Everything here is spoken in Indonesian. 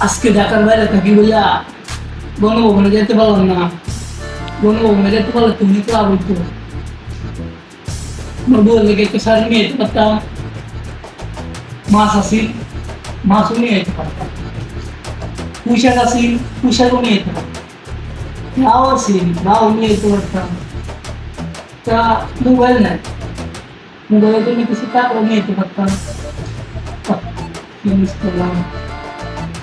aske dakar bale ta gibo ya bono bo mena jete balon na bono bo mena jete balon tumi kla bo tu no bo lege ke sar ni et patta masa si masu ni et patta pusha na si pusha ko ni et patta nao si nao ni et patta ta nu wel na nu dole tumi kisita ko ni et patta Thank you.